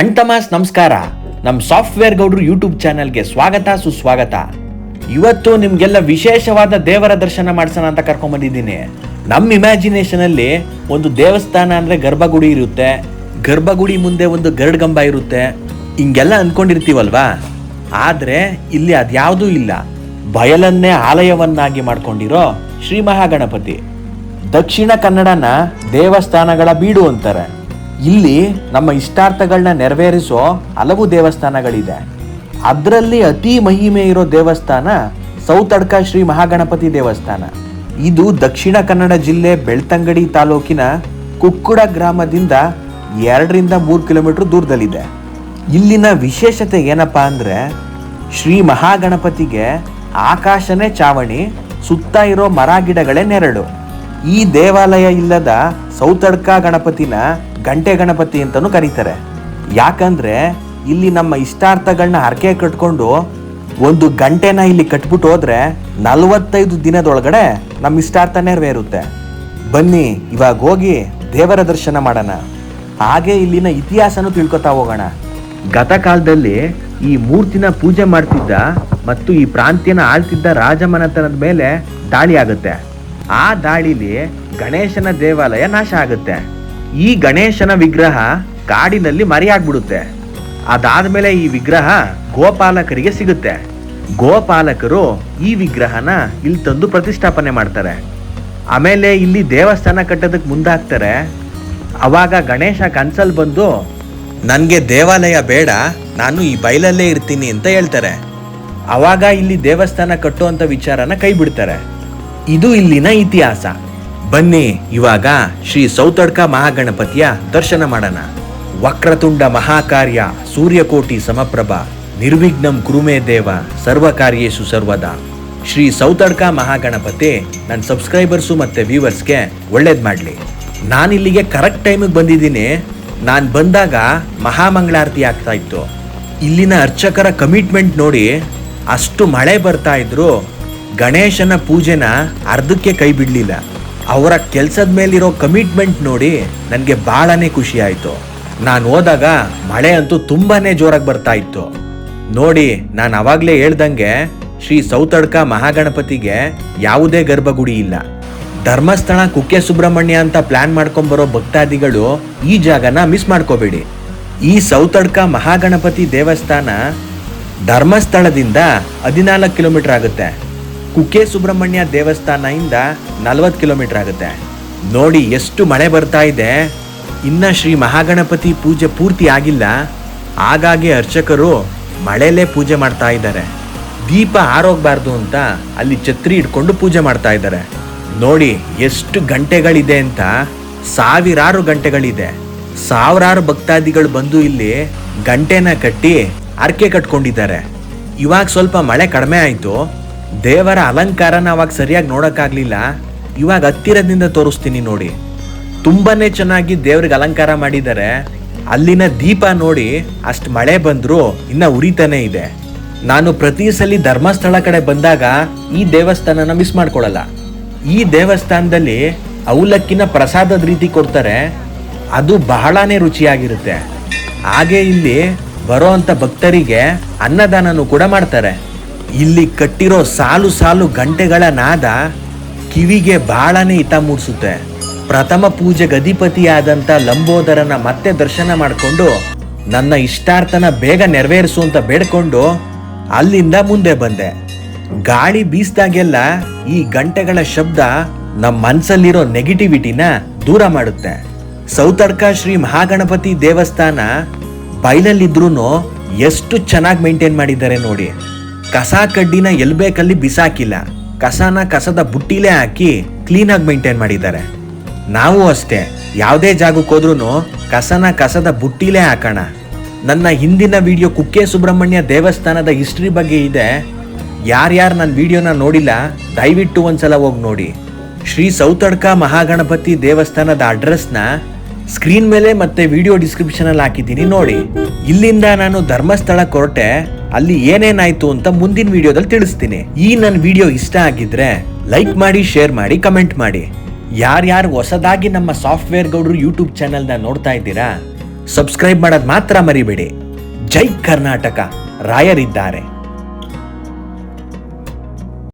ಅಣ್ತಮಾಸ್ ನಮಸ್ಕಾರ. ನಮ್ಮ ಸಾಫ್ಟ್ವೇರ್ ಗೌಡ್ರು ಯೂಟ್ಯೂಬ್ ಚಾನೆಲ್ಗೆ ಸ್ವಾಗತ, ಸುಸ್ವಾಗತ. ಇವತ್ತು ನಿಮ್ಗೆಲ್ಲ ವಿಶೇಷವಾದ ದೇವರ ದರ್ಶನ ಮಾಡಿಸೋಣ ಅಂತ ಕರ್ಕೊಂಡ್ಬಂದಿದ್ದೀನಿ ನಮ್ಮ ಇಮ್ಯಾಜಿನೇಷನಲ್ಲಿ ಒಂದು ದೇವಸ್ಥಾನ ಅಂದ್ರೆ ಗರ್ಭಗುಡಿ ಇರುತ್ತೆ. ಗರ್ಭಗುಡಿ ಮುಂದೆ ಒಂದು ಗರಡ್ಗಂಬ ಇರುತ್ತೆ. ಹಿಂಗೆಲ್ಲ ಅಂದ್ಕೊಂಡಿರ್ತೀವಲ್ವಾ ಆದ್ರೆ ಇಲ್ಲಿ ಅದ್ಯಾವುದೂ ಇಲ್ಲ. ಬಯಲನ್ನೇ ಆಲಯವನ್ನಾಗಿ ಮಾಡ್ಕೊಂಡಿರೋ ಶ್ರೀ ಮಹಾಗಣಪತಿ. ದಕ್ಷಿಣ ಕನ್ನಡನ ದೇವಸ್ಥಾನಗಳ ಬೀಡು ಅಂತಾರೆ. ಇಲ್ಲಿ ನಮ್ಮ ಇಷ್ಟಾರ್ಥಗಳನ್ನ ನೆರವೇರಿಸೋ ಹಲವು ದೇವಸ್ಥಾನಗಳಿದೆ. ಅದರಲ್ಲಿ ಅತಿ ಮಹಿಮೆ ಇರೋ ದೇವಸ್ಥಾನ ಸೌತಡ್ಕ ಶ್ರೀ ಮಹಾಗಣಪತಿ ದೇವಸ್ಥಾನ. ಇದು ದಕ್ಷಿಣ ಕನ್ನಡ ಜಿಲ್ಲೆ ಬೆಳ್ತಂಗಡಿ ತಾಲೂಕಿನ ಕುಕ್ಕುಡ ಗ್ರಾಮದಿಂದ ಎರಡರಿಂದ ಮೂರು ಕಿಲೋಮೀಟರ್ ದೂರದಲ್ಲಿದೆ. ಇಲ್ಲಿನ ವಿಶೇಷತೆ ಏನಪ್ಪಾ ಅಂದರೆ ಶ್ರೀ ಮಹಾಗಣಪತಿಗೆ ಆಕಾಶನೇ ಚಾವಣಿ, ಸುತ್ತ ಇರೋ ಮರ ಗಿಡಗಳೇ ನೆರಳು. ಈ ದೇವಾಲಯ ಇಲ್ಲದ ಸೌತಡ್ಕ ಗಣಪತಿನ ಗಂಟೆ ಗಣಪತಿ ಅಂತಲೂ ಕರೀತಾರೆ. ಯಾಕಂದ್ರೆ ಇಲ್ಲಿ ನಮ್ಮ ಇಷ್ಟಾರ್ಥಗಳನ್ನ ಹರಕೆ ಕಟ್ಕೊಂಡು ಒಂದು ಗಂಟೆನ ಇಲ್ಲಿ ಕಟ್ಬಿಟ್ಟು ಹೋದ್ರೆ ನಲವತ್ತೈದು ದಿನದೊಳಗಡೆ ನಮ್ಮ ಇಷ್ಟಾರ್ಥ ನೆರವೇರುತ್ತೆ. ಬನ್ನಿ, ಇವಾಗ ಹೋಗಿ ದೇವರ ದರ್ಶನ ಮಾಡೋಣ. ಹಾಗೆ ಇಲ್ಲಿನ ಇತಿಹಾಸನೂ ತಿಳ್ಕೊತಾ ಹೋಗೋಣ. ಗತಕಾಲದಲ್ಲಿ ಈ ಮೂರ್ತಿನ ಪೂಜೆ ಮಾಡ್ತಿದ್ದ ಮತ್ತು ಈ ಪ್ರಾಂತ್ಯನ ಆಳ್ತಿದ್ದ ರಾಜಮನೆತನದ ಮೇಲೆ ದಾಳಿ ಆಗುತ್ತೆ. ಆ ದಾಳಿಲಿ ಗಣೇಶನ ದೇವಾಲಯ ನಾಶ ಆಗುತ್ತೆ. ಈ ಗಣೇಶನ ವಿಗ್ರಹ ಕಾಡಿನಲ್ಲಿ ಮರೆಯಾಗ್ಬಿಡುತ್ತೆ. ಅದಾದ್ಮೇಲೆ ಈ ವಿಗ್ರಹ ಗೋಪಾಲಕರಿಗೆ ಸಿಗುತ್ತೆ. ಗೋಪಾಲಕರು ಈ ವಿಗ್ರಹನ ಇಲ್ಲಿ ತಂದು ಪ್ರತಿಷ್ಠಾಪನೆ ಮಾಡ್ತಾರೆ. ಆಮೇಲೆ ಇಲ್ಲಿ ದೇವಸ್ಥಾನ ಕಟ್ಟೋದಕ್ಕೆ ಮುಂದಾಗ್ತಾರೆ. ಅವಾಗ ಗಣೇಶ ಕನ್ಸಲ್ ಬಂದು, ನನಗೆ ದೇವಾಲಯ ಬೇಡ, ನಾನು ಈ ಬಯಲಲ್ಲೇ ಇರ್ತೀನಿ ಅಂತ ಹೇಳ್ತಾರೆ. ಅವಾಗ ಇಲ್ಲಿ ದೇವಸ್ಥಾನ ಕಟ್ಟುವಂಥ ವಿಚಾರನ ಕೈ ಬಿಡ್ತಾರೆ ಇದು ಇಲ್ಲಿನ ಇತಿಹಾಸ. ಬನ್ನಿ, ಇವಾಗ ಶ್ರೀ ಸೌತಡ್ಕ ಮಹಾಗಣಪತಿಯ ದರ್ಶನ ಮಾಡೋಣ. ವಕ್ರತುಂಡ ಮಹಾಕಾರ್ಯ ಸೂರ್ಯಕೋಟಿ ಸಮಪ್ರಭ, ನಿರ್ವಿಘ್ನಂ ಕುರುಮೇ ದೇವ ಸರ್ವಕಾರ್ಯೇಶು ಸರ್ವದ. ಶ್ರೀ ಸೌತಡ್ಕ ಮಹಾಗಣಪತಿ, ನನ್ನ ಸಬ್ಸ್ಕ್ರೈಬರ್ಸು ಮತ್ತು ವ್ಯೂವರ್ಸ್ಗೆ ಒಳ್ಳೇದು ಮಾಡಲಿ. ನಾನು ಇಲ್ಲಿಗೆ ಕರೆಕ್ಟ್ ಟೈಮಿಗೆ ಬಂದಿದ್ದೀನಿ. ನಾನು ಬಂದಾಗ ಮಹಾಮಂಗಳಾರತಿ ಆಗ್ತಾ ಇತ್ತು. ಇಲ್ಲಿನ ಅರ್ಚಕರ ಕಮಿಟ್ಮೆಂಟ್ ನೋಡಿ ಅಷ್ಟು ಮಳೆ ಬರ್ತಾ ಇದ್ರು ಗಣೇಶನ ಪೂಜೆನ ಅರ್ಧಕ್ಕೆ ಕೈ ಬಿಡಲಿಲ್ಲ. ಅವರ ಕೆಲಸದ ಮೇಲಿರೋ ಕಮಿಟ್ಮೆಂಟ್ ನೋಡಿ ನನಗೆ ಬಹಳನೇ ಖುಷಿ ಆಯ್ತು. ನಾನು ಹೋದಾಗ ಮಳೆ ಅಂತೂ ತುಂಬಾನೇ ಜೋರಾಗಿ ಬರ್ತಾ ಇತ್ತು. ನೋಡಿ, ನಾನು ಅವಾಗ್ಲೇ ಹೇಳ್ದಂಗೆ ಶ್ರೀ ಸೌತಡ್ಕ ಮಹಾಗಣಪತಿಗೆ ಯಾವುದೇ ಗರ್ಭಗುಡಿ ಇಲ್ಲ. ಧರ್ಮಸ್ಥಳ ಕುಕ್ಕೆ ಸುಬ್ರಹ್ಮಣ್ಯ ಅಂತ ಪ್ಲಾನ್ ಮಾಡ್ಕೊಂಬರೋ ಭಕ್ತಾದಿಗಳು ಈ ಜಾಗನ ಮಿಸ್ ಮಾಡ್ಕೋಬೇಡಿ. ಈ ಸೌತಡ್ಕ ಮಹಾಗಣಪತಿ ದೇವಸ್ಥಾನ ಧರ್ಮಸ್ಥಳದಿಂದ ಹದಿನಾಲ್ಕು ಕಿಲೋಮೀಟರ್ ಆಗುತ್ತೆ. ಕುಕ್ಕೆ ಸುಬ್ರಹ್ಮಣ್ಯ ದೇವಸ್ಥಾನದಿಂದ ನಲವತ್ತು ಕಿಲೋಮೀಟರ್ ಆಗುತ್ತೆ. ನೋಡಿ ಎಷ್ಟು ಮಳೆ ಬರ್ತಾ ಇದೆ. ಇನ್ನ ಶ್ರೀ ಮಹಾಗಣಪತಿ ಪೂಜೆ ಪೂರ್ತಿ ಆಗಿಲ್ಲ. ಹಾಗಾಗಿ ಅರ್ಚಕರು ಮಳೆಯಲ್ಲೇ ಪೂಜೆ ಮಾಡ್ತಾ ಇದ್ದಾರೆ. ದೀಪ ಆರೋಗ್ಬಾರ್ದು ಅಂತ ಅಲ್ಲಿ ಛತ್ರಿ ಇಟ್ಕೊಂಡು ಪೂಜೆ ಮಾಡ್ತಾ ಇದ್ದಾರೆ. ನೋಡಿ ಎಷ್ಟು ಗಂಟೆಗಳಿದೆ ಅಂತ. ಸಾವಿರಾರು ಗಂಟೆಗಳಿದೆ. ಸಾವಿರಾರು ಭಕ್ತಾದಿಗಳು ಬಂದು ಇಲ್ಲಿ ಗಂಟೆನ ಕಟ್ಟಿ ಅರ್ಕೆ ಕಟ್ಕೊಂಡಿದ್ದಾರೆ. ಇವಾಗ ಸ್ವಲ್ಪ ಮಳೆ ಕಡಿಮೆ ಆಯ್ತು. ದೇವರ ಅಲಂಕಾರನ ಅವಾಗ ಸರಿಯಾಗಿ ನೋಡೋಕ್ಕಾಗಲಿಲ್ಲ. ಇವಾಗ ಹತ್ತಿರದಿಂದ ತೋರಿಸ್ತೀನಿ ನೋಡಿ. ತುಂಬಾನೇ ಚೆನ್ನಾಗಿ ದೇವ್ರಿಗೆ ಅಲಂಕಾರ ಮಾಡಿದ್ದಾರೆ. ಅಲ್ಲಿನ ದೀಪ ನೋಡಿ ಅಷ್ಟು ಮಳೆ ಬಂದರೂ ಇನ್ನ ಉರಿತಾನೆ ಇದೆ. ನಾನು ಪ್ರತಿ ಸಲ ಧರ್ಮಸ್ಥಳ ಕಡೆ ಬಂದಾಗ ಈ ದೇವಸ್ಥಾನನ ಮಿಸ್ ಮಾಡ್ಕೊಳ್ಳಲ್ಲ ಈ ದೇವಸ್ಥಾನದಲ್ಲಿ ಅವಲಕ್ಕಿನ ಪ್ರಸಾದದ ರೀತಿ ಕೊಡ್ತಾರೆ. ಅದು ಬಹಳನೇ ರುಚಿಯಾಗಿರುತ್ತೆ. ಹಾಗೆ ಇಲ್ಲಿ ಬರೋ ಅಂಥ ಭಕ್ತರಿಗೆ ಅನ್ನದಾನನೂ ಕೂಡ ಮಾಡ್ತಾರೆ. ಇಲ್ಲಿ ಕಟ್ಟಿರೋ ಸಾಲು ಸಾಲು ಗಂಟೆಗಳ ನಾದ ಕಿವಿಗೆ ಬಹಳನೇ ಹಿತ ಮೂಡಿಸುತ್ತೆ. ಪ್ರಥಮ ಪೂಜೆ ಗಧಿಪತಿಯಾದಂಥ ಲಂಬೋದರನ ಮತ್ತೆ ದರ್ಶನ ಮಾಡಿಕೊಂಡು ನನ್ನ ಇಷ್ಟಾರ್ಥನ ಬೇಗ ನೆರವೇರಿಸು ಅಂತ ಬೇಡ್ಕೊಂಡು ಅಲ್ಲಿಂದ ಮುಂದೆ ಬಂದೆ. ಗಾಳಿ ಬೀಸ್ದಾಗೆಲ್ಲ ಈ ಗಂಟೆಗಳ ಶಬ್ದ ನಮ್ಮ ಮನ್ಸಲ್ಲಿರೋ ನೆಗೆಟಿವಿಟಿನ ದೂರ ಮಾಡುತ್ತೆ. ಸೌತಡ್ಕ ಶ್ರೀ ಮಹಾಗಣಪತಿ ದೇವಸ್ಥಾನ ಬಯಲಲ್ಲಿದ್ರೂ ಎಷ್ಟು ಚೆನ್ನಾಗಿ ಮೇಂಟೈನ್ ಮಾಡಿದ್ದಾರೆ ನೋಡಿ. ಕಸ ಕಡ್ಡಿನ ಎಲ್ ಬೇಕಲ್ಲಿ ಬಿಸಾಕಿಲ್ಲ. ಕಸನ ಕಸದ ಬುಟ್ಟಿಲೇ ಹಾಕಿ ಕ್ಲೀನಾಗಿ ಮೇಂಟೈನ್ ಮಾಡಿದ್ದಾರೆ. ನಾವು ಅಷ್ಟೇ, ಯಾವುದೇ ಜಾಗಕ್ಕೆ ಹೋದ್ರೂ ಕಸನ ಕಸದ ಬುಟ್ಟಿಲೇ ಹಾಕೋಣ. ನನ್ನ ಹಿಂದಿನ ವಿಡಿಯೋ ಕುಕ್ಕೆ ಸುಬ್ರಹ್ಮಣ್ಯ ದೇವಸ್ಥಾನದ ಹಿಸ್ಟ್ರಿ ಬಗ್ಗೆ ಇದೆ. ಯಾರ್ಯಾರು ನನ್ನ ವಿಡಿಯೋನ ನೋಡಿಲ್ಲ, ದಯವಿಟ್ಟು ಒಂದ್ಸಲ ಹೋಗಿ ನೋಡಿ. ಶ್ರೀ ಸೌತಡ್ಕ ಮಹಾಗಣಪತಿ ದೇವಸ್ಥಾನದ ಅಡ್ರೆಸ್ನ ಸ್ಕ್ರೀನ್ ಮೇಲೆ ಮತ್ತೆ ವಿಡಿಯೋ ಡಿಸ್ಕ್ರಿಪ್ಷನ್ ಅಲ್ಲಿ ಹಾಕಿದ್ದೀನಿ ನೋಡಿ. ಇಲ್ಲಿಂದ ನಾನು ಧರ್ಮಸ್ಥಳ ಹೊರಟೆ ಅಲ್ಲಿ ಏನೇನಾಯ್ತು ಅಂತ ಮುಂದಿನ ವಿಡಿಯೋದಲ್ಲಿ ತಿಳಿಸ್ತೀನಿ. ಈ ನನ್ನ ವಿಡಿಯೋ ಇಷ್ಟ ಆಗಿದ್ರೆ ಲೈಕ್ ಮಾಡಿ, ಶೇರ್ ಮಾಡಿ, ಕಮೆಂಟ್ ಮಾಡಿ. ಯಾರ್ಯಾರು ಹೊಸದಾಗಿ ನಮ್ಮ ಸಾಫ್ಟ್ವೇರ್ ಗೌಡ್ರು ಯೂಟ್ಯೂಬ್ ಚಾನೆಲ್ನ ನೋಡ್ತಾ ಇದ್ದೀರಾ, ಸಬ್ಸ್ಕ್ರೈಬ್ ಮಾಡೋದು ಮಾತ್ರ ಮರಿಬೇಡಿ. ಜೈ ಕರ್ನಾಟಕ. ರಾಯರಿದ್ದಾರೆ.